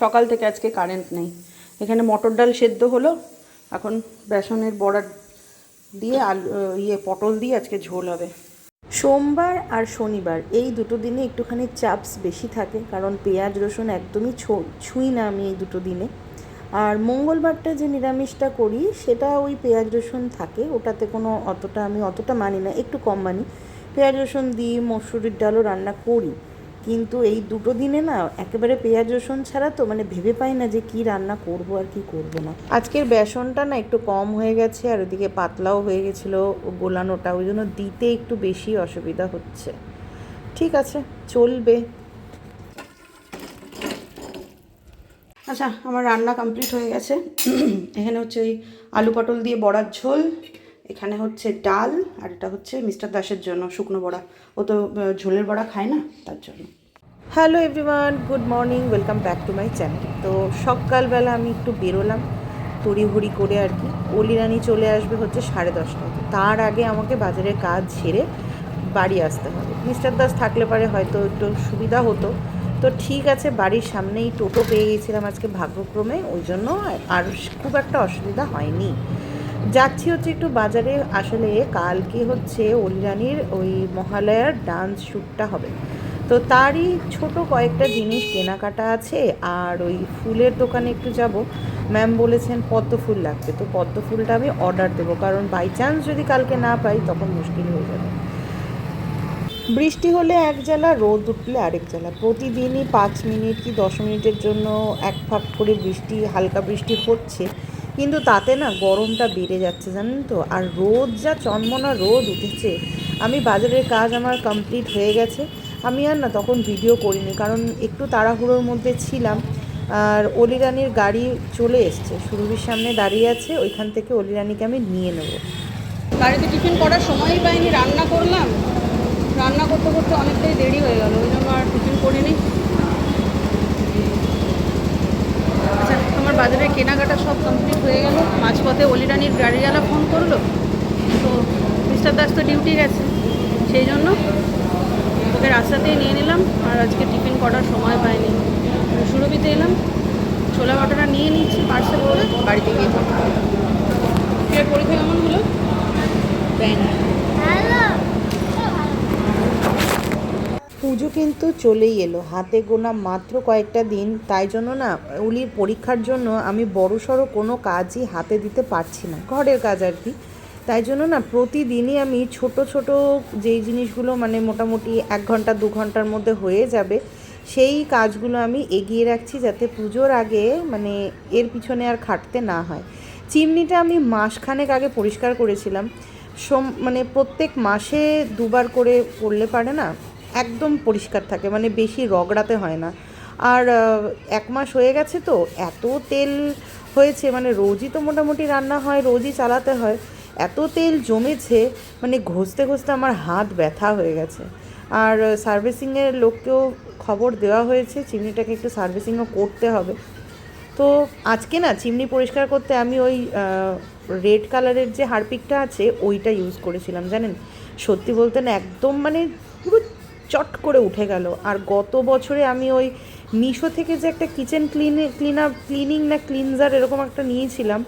সকাল থেকে আজকে কারেন্ট নেই। এখানে মটর ডাল সেদ্ধ হলো, এখন বেসনের বড়া দিয়ে আলু ইয়ে পটল দিয়ে আজকে ঝোল হবে। সোমবার আর শনিবার, এই দুটো দিনে একটুখানি চাপস বেশি থাকে, কারণ পেঁয়াজ, রসুন একদমই ছুঁই না আমি এই দুটো দিনে। আর মঙ্গলবারটা যে নিরামিষটা করি, সেটা ওই পেঁয়াজ, রসুন থাকে, ওটাতে কোনো অতটা আমি অতটা মানি না, একটু কম মানি। পেঁয়াজ, রসুন দিয়ে মসুরির ডালও রান্না করি। কিন্তু এই দুটো দিনে না একেবারে পেঁয়াজ, রসুন ছাড়া তো মানে ভেবে পাই না যে কি রান্না করব আর কি করব না। আজকের বেসনটা না একটু কম হয়ে গেছে আর ওদিকে পাতলাও হয়ে গেছিল গোলানোটা, ওই জন্য দিতে একটু বেশি অসুবিধা হচ্ছে। ঠিক আছে, চলবে। আচ্ছা আমার রান্না কমপ্লিট হয়ে গেছে। এখানে হচ্ছে ওই আলু পটল দিয়ে বড়ার ঝোল, এখানে হচ্ছে ডাল, আর এটা হচ্ছে মিস্টার দাসের জন্য শুকনো বড়া। ও তো ঝোলের বড়া খায় না, তার জন্য। Hello everyone good morning welcome back to my channel তো সকালবেলা আমি একটু বেরোলাম, তড়িঘড়ি করে আর কি। অলিরানি চলে আসবে হচ্ছে সাড়ে দশটায়। তো তার আগে আমাকে বাজারের কাজ ছেড়ে বাড়ি আসতে হবে। মিস্টার দাস থাকলে পারে হয়তো একটু সুবিধা হতো। তো ঠিক আছে, বাড়ির সামনেই টোটো পেয়ে গেছিলাম আজকে ভাগ্যক্রমে, ওই জন্য আর খুব একটা অসুবিধা হয়নি। যাচ্ছি হচ্ছে একটু বাজারে, আসলে কালকে হচ্ছে অলিরানির ওই মহালয়ার ডান্স শ্যুটটা হবে। তো তারই ছোট কয়েকটা জিনিস কেনাকাটা আছে, আর ওই ফুলের দোকানে একটু যাব। ম্যাম বলেছেন পদ্ম ফুল লাগবে, তো পদ্ম ফুলটা আমি অর্ডার দেবো, কারণ বাই চান্স যদি কালকে না পাই তখন মুশকিল হয়ে যাবে। বৃষ্টি হলে এক জেলা রোদ উঠলে আরেক জেলা প্রতিদিনই পাঁচ মিনিট কি দশ মিনিটের জন্য এক ফাঁক করে বৃষ্টি, হালকা বৃষ্টি হচ্ছে, কিন্তু তাতে না গরমটা বেড়ে যাচ্ছে, জানেন তো? আর রোদ যা চন্মনা রোদ উঠেছে। আমি বাজারের কাজ আমার কমপ্লিট হয়ে গেছে। আমি আর না তখন ভিডিও করিনি, কারণ একটু তাড়াহুড়োর মধ্যে ছিলাম। আর অলিরানির গাড়ি চলে এসছে, সুরভির সামনে দাঁড়িয়ে আছে, ওইখান থেকে অলিরানিকে আমি নিয়ে নেব। বাড়িতে টিফিন করার সময়ই পাইনি, রান্না করলাম। রান্না করতে করতে অনেকটাই দেরি হয়ে গেল, ওই জন্য আর টিফিন করিনি। আচ্ছা তোমার বাজারে কেনাকাটা সব কমপ্লিট হয়ে গেল। মাঝপথে অলিরানির গাড়িওয়ালা ফোন করল। তো মিস্টার দাস তো ডিউটি গেছে, সেই জন্য ওকে রাস্তাতেই নিয়ে নিলাম আর আজকে টিফিন করার সময় পাইনি। সুরভিতে এলাম ছোলা বাটাটা নিয়ে নিচ্ছি পার্সেল করে বাড়িতে গিয়ে এর পরীক্ষা কেমন হলো? পুজো কিন্তু চলেই এলো হাতে গোনা মাত্র কয়েকটা দিন তাই জন্য না উলির পরীক্ষার জন্য আমি বড় সড়ো কোনো কাজই হাতে দিতে পারছি না। ঘরের কাজ আর কি। তাই জন্য না প্রতিদিনই আমি ছোট ছোট যেই জিনিসগুলো মানে মোটামুটি এক ঘণ্টা, দু ঘণ্টার মধ্যে হয়ে যাবে, সেই কাজগুলো আমি এগিয়ে রাখছি যাতে পুজোর আগে মানে এর পিছনে আর খাটতে না হয়। চিমনিটা আমি মাসখানেক আগে পরিষ্কার করেছিলাম। সোম মানে প্রত্যেক মাসে দুবার করে করলে পারে না, একদম পরিষ্কার থাকে মানে বেশি রগড়াতে হয় না। আর এক মাস হয়ে গেছে তো, এত তেল হয়েছে মানে রোজই তো মোটামুটি রান্না হয়, রোজই চালাতে হয়। এত তেল জমেছে মানে ঘষতে ঘষতে আমার হাত ব্যথা হয়ে গেছে। আর সার্ভিসিংয়ের লোককেও খবর দেওয়া হয়েছে, চিমনিটাকে একটু সার্ভিসিংও করতে হবে। তো আজকে না চিমনি পরিষ্কার করতে আমি ওই রেড কালারের যে হারপিকটা আছে, ওইটা ইউজ করেছিলাম, জানেন? সত্যি বলতে না একদম মানে পুরো চট করে উঠে গেল। আর গত বছরে আমি ওই মিশো থেকে যে একটা কিচেন ক্লিনে ক্লিন আপ ক্লিনিং না ক্লিনজার এরকম একটা নিয়েছিলাম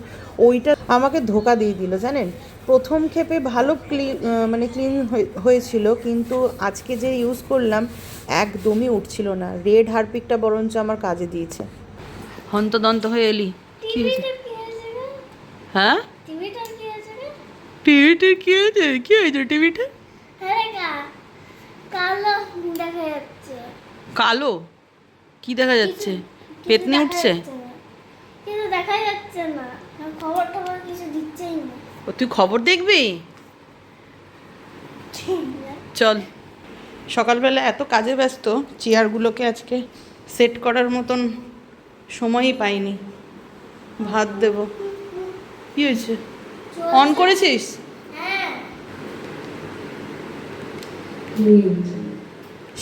ওইটা আমাকে ধোকা দিয়ে দিল জানেন? প্রথম ক্ষেপে ভালো ক্লিন মানে ক্লিন হয়েছিল কিন্তু আজকে যে ইউজ করলাম একদমই উঠছিল না। রেড হারপিকটা বরঞ্চ আমার কাজে দিয়েছে। হন্তদন্ত হয়ে এলি। কি হয়েছে? হ্যাঁ? টিভিটা কি আছে কি হয়েছে? কি হয়েছে টিভিটা কালো দেখা যাচ্ছে কালো? কি দেখা যাচ্ছে? পেতনি উঠছে। কিছু দেখা যাচ্ছে না। খবর টবর কিছু দিচ্ছেই না। ও তুই খবর দেখবি? চল। সকালবেলা এত কাজে ব্যস্ত চেয়ারগুলোকে আজকে সেট করার মতন সময়ই পাইনি। ভাত দেব। কি হয়েছে? অন করেছিস? হ্যাঁ।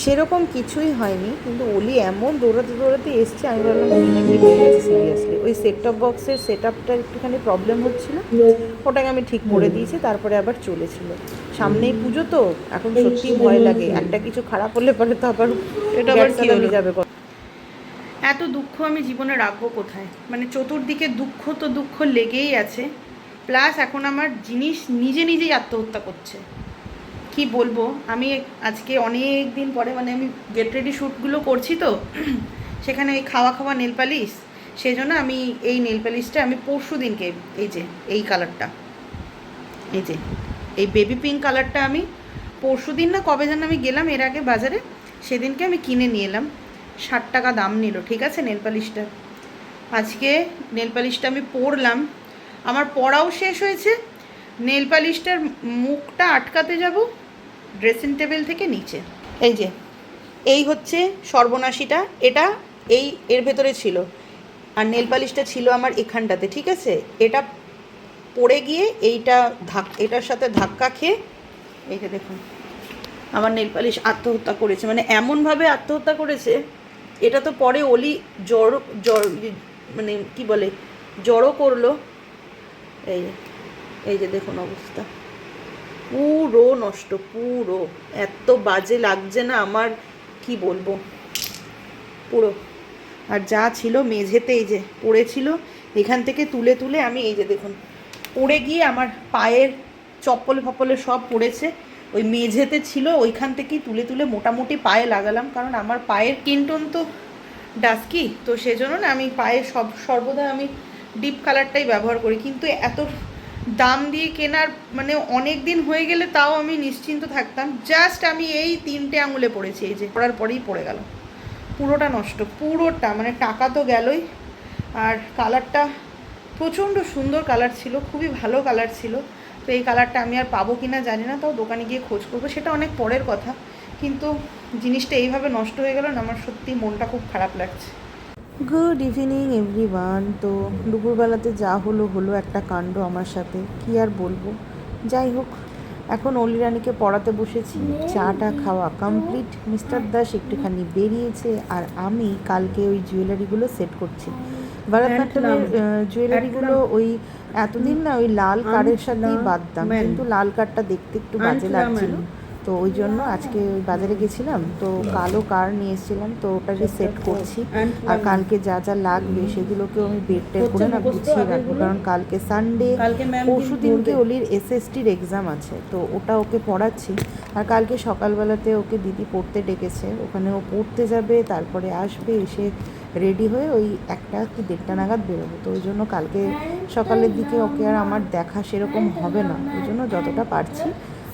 সেরকম কিছুই হয়নি কিন্তু ওলি এমন দৌড়াতে দৌড়াতে এসছে আমি ভাবলাম কি না কি সিরিয়াসলি ওই সেট টপ বক্সের সেট আপটা একটুখানি প্রবলেম হচ্ছিল ওটাকে আমি ঠিক করে দিয়েছি তারপরে আবার চলেছিল। সামনেই পুজো তো এখন সত্যিই ভয় লাগে একটা কিছু খারাপ হলে পরে তো আবার এটা আবার কি? যাবে এত দুঃখ আমি জীবনে রাখব কোথায়? মানে চতুর্দিকে দুঃখ তো দুঃখ লেগেই আছে প্লাস এখন আমার জিনিস নিজে নিজেই আত্মহত্যা করছে। কি বলব? আমি আজকে অনেক দিন পরে মানে আমি গেট রেডি শ্যুটগুলো করছি তো, সেখানে ওই খাওয়া খাওয়া নেল পালিশ সেই জন্য আমি এই নেল পালিশটা আমি পরশু দিনকে, এই যে, এই কালারটা এই যে, এই বেবি পিঙ্ক কালারটা আমি পরশু দিন না কবে যেন আমি গেলাম, এর আগে বাজারে, সেদিনকে আমি কিনে নিয়ে এলাম, ষাট টাকা দাম নিল, ঠিক আছে নেল পালিশটা আজকে নেল পালিশটা আমি পরলাম, আমার পড়াও শেষ হয়েছে নেল পালিশটার মুখটা আটকাতে যাব ড্রেসিং টেবিল থেকে নিচে। এই যে, এই হচ্ছে সর্বনাশীটা, এটা এই এর ভেতরে ছিল। আর নেল পালিশটা ছিল আমার এখানটাতে, ঠিক আছে? এটা পড়ে গিয়ে এইটা ধাক, এটার সাথে ধাক্কা খেয়ে, এই যে দেখুন, আমার নেল পালিশ আত্মহত্যা করেছে। মানে এমনভাবে আত্মহত্যা করেছে, এটা তো পরে অলি জড় জড় মানে কি বলে, জড়ো করল। এই এই যে দেখুন অবস্থা। পুরো নষ্ট, পুরো। এত বাজে লাগছে না আমার, কি বলব? পুরো। আর যা ছিল মেঝেতে এই যে পড়েছিল, এখান থেকে তুলে তুলে আমি এই যে দেখুন, পড়ে গিয়ে আমার পায়ের চপ্পল ফপ্পলে সব পড়েছে। ওই মেঝেতে ছিল, ওইখান থেকেই তুলে তুলে মোটামুটি পায়ে লাগালাম, কারণ আমার পায়ের কিনটন তো ডাস্কি, তো সেজন্য না আমি পায়ে সব, সর্বদা আমি ডিপ কালারটাই ব্যবহার করি। কিন্তু এত দাম দিয়ে কেনার মানে অনেক দিন হয়ে গেলে তাও আমি নিশ্চিন্ত থাকতাম। জাস্ট আমি এই তিনটে আঙুলে পড়েছি, এই যে পড়ার পরেই পড়ে গেল পুরোটা নষ্ট, পুরোটা মানে টাকা তো গেলই। আর কালারটা প্রচণ্ড সুন্দর কালার ছিল, খুবই ভালো কালার ছিল। তো এই কালারটা আমি আর পাবো কি না জানি না, তাও দোকানে গিয়ে খোঁজ করব। সেটা অনেক পরের কথা, কিন্তু জিনিসটা এইভাবে নষ্ট হয়ে গেল না, আমার সত্যি মনটা খুব খারাপ লাগছে। গুড ইভিনিং এভরিওয়ান তো দুপুরবেলাতে যা হলো হলো একটা কাণ্ড আমার সাথে। কি আর বলব? যাই হোক এখন অলিরানিকে পড়াতে বসেছি। চাটা খাওয়া কমপ্লিট মিস্টার দাস একটুখানি বেরিয়েছে আর আমি কালকে ওই জুয়েলারিগুলো সেট করছি। ভরতনাট্যমের জুয়েলারিগুলো ওই এতদিন না ওই লাল কার্ডের সাথেই বাদতাম কিন্তু লাল কার্ডটা দেখতে একটু বাজে লাগছিল। তো ওই জন্য আজকে ওই বাজারে গেছিলাম তো কালো কার নিয়ে এসেছিলাম তো ওটাকে সেট করছি আর কালকে যা যা লাগবে সেগুলোকেও আমি বেডটা করে না গুছিয়ে রাখব কারণ কালকে সানডে পরশু দিনকে ওলির এসএসটির এক্সাম আছে তো ওটা ওকে পড়াচ্ছি। আর কালকে সকালবেলাতে ওকে দিদি পড়তে ডেকেছে ওখানে ও পড়তে যাবে তারপরে আসবে এসে রেডি হয়ে ওই একটা কি দেড়টা নাগাদ বেরোবো তো ওই জন্য কালকে সকালের দিকে ওকে আর আমার দেখা সেরকম হবে না ওই জন্য যতটা পারছি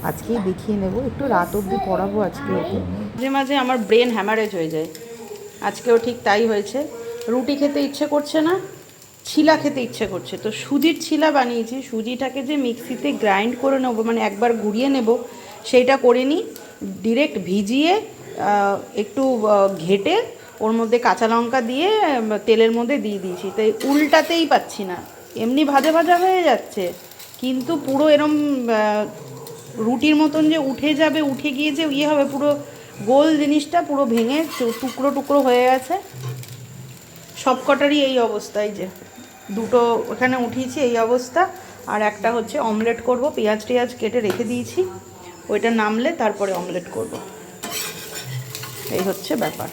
আজকেই দেখিয়ে নেব। একটু রাত অবধি পড়াবো আজকে ওকে। মাঝে মাঝে আমার ব্রেন হ্যামারেজ হয়ে যায়। আজকেও ঠিক তাই হয়েছে। রুটি খেতে ইচ্ছে করছে না, ছিলা খেতে ইচ্ছে করছে। তো সুজির ছিলা বানিয়েছি। সুজিটাকে যে মিক্সিতে গ্রাইন্ড করে নেব মানে একবার গুঁড়িয়ে নেব, সেইটা করে নিই। ডিরেক্ট ভিজিয়ে একটু ঘেটে ওর মধ্যে কাঁচা লঙ্কা দিয়ে তেলের মধ্যে দিয়ে দিয়েছি। তাই উল্টাতেই পাচ্ছি না। এমনি ভাজা ভাজা হয়ে যাচ্ছে। কিন্তু পুরো এরম রুটির মতন যে উঠে যাবে, উঠে গিয়ে যে ইয়ে হবে, পুরো গোল জিনিসটা পুরো ভেঙে টুকরো টুকরো হয়ে গেছে। সব কটারই এই অবস্থায় যে দুটো ওখানে উঠিয়েছি এই অবস্থা। আর একটা হচ্ছে অমলেট করব, পেঁয়াজ টেয়াজ কেটে রেখে দিয়েছি। ওইটা নামলে তারপরে অমলেট করব। এই হচ্ছে ব্যাপার।